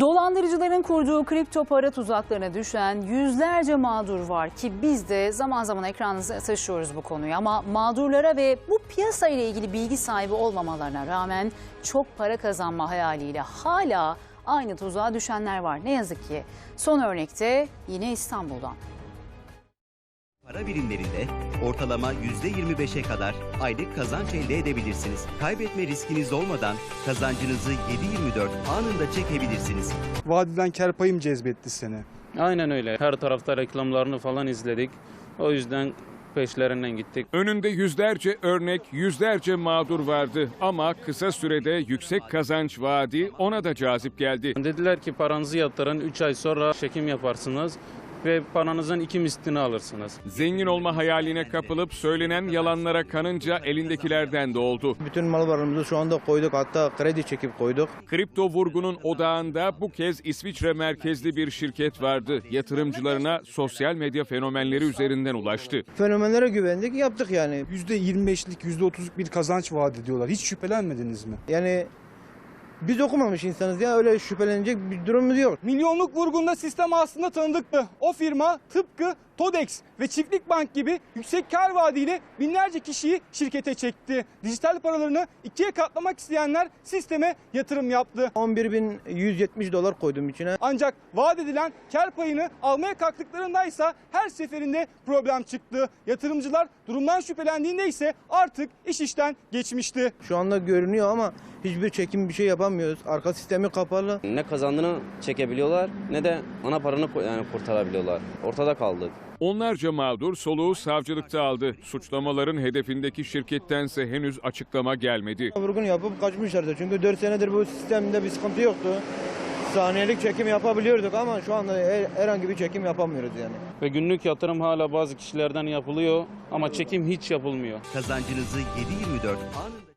Dolandırıcıların kurduğu kripto para tuzaklarına düşen yüzlerce mağdur var ki biz de zaman zaman ekranınıza taşıyoruz bu konuyu. Ama mağdurlara ve bu piyasa ile ilgili bilgi sahibi olmamalarına rağmen çok para kazanma hayaliyle hala aynı tuzağa düşenler var. Ne yazık ki son örnekte yine İstanbul'dan. Para birimlerinde ortalama %25'e kadar aylık kazanç elde edebilirsiniz. Kaybetme riskiniz olmadan kazancınızı 7-24 anında çekebilirsiniz. Vadiden kar payım cezbetti seni. Aynen öyle. Her tarafta reklamlarını falan izledik. O yüzden peşlerinden gittik. Önünde yüzlerce örnek, yüzlerce mağdur vardı ama kısa sürede yüksek kazanç vaadi ona da cazip geldi. Dediler ki paranızı yatırın 3 ay sonra çekim yaparsınız ve paranızın iki mislini alırsınız. Zengin olma hayaline kapılıp söylenen yalanlara kanınca elindekilerden de oldu. Bütün mal varlığımızı şu anda koyduk. Hatta kredi çekip koyduk. Kripto vurgunun odağında bu kez İsviçre merkezli bir şirket vardı. Yatırımcılarına sosyal medya fenomenleri üzerinden ulaştı. Fenomenlere güvendik yaptık yani. %25'lik, %30'luk bir kazanç vaat ediyorlar. Hiç şüphelenmediniz mi? Yani biz okumamış insanız ya öyle şüphelenecek bir durumumuz yok. Milyonluk vurgunda sistem aslında tanıdıktı. O firma tıpkı Todex ve Çiftlik Bank gibi yüksek kar vaadiyle binlerce kişiyi şirkete çekti. Dijital paralarını ikiye katlamak isteyenler sisteme yatırım yaptı. 11.170 dolar koydum içine. Ancak vaat edilen kar payını almaya kalktıklarında ise her seferinde problem çıktı. Yatırımcılar durumdan şüphelendiğinde ise artık iş işten geçmişti. Şu anda görünüyor ama hiçbir çekim bir şey yapamıyoruz. Arka sistemi kapalı. Ne kazandığını çekebiliyorlar ne de ana paranı yani kurtarabiliyorlar. Ortada kaldık. Onlarca mağdur soluğu savcılıkta aldı. Suçlamaların hedefindeki şirkettense henüz açıklama gelmedi. Vurgun yapıp kaçmışlardı. Çünkü 4 senedir bu sistemde bir sıkıntı yoktu. Saniyelik çekim yapabiliyorduk ama şu anda her- herhangi bir çekim yapamıyoruz yani. Ve günlük yatırım hala bazı kişilerden yapılıyor ama çekim hiç yapılmıyor. Kazancınızı 7-24 anında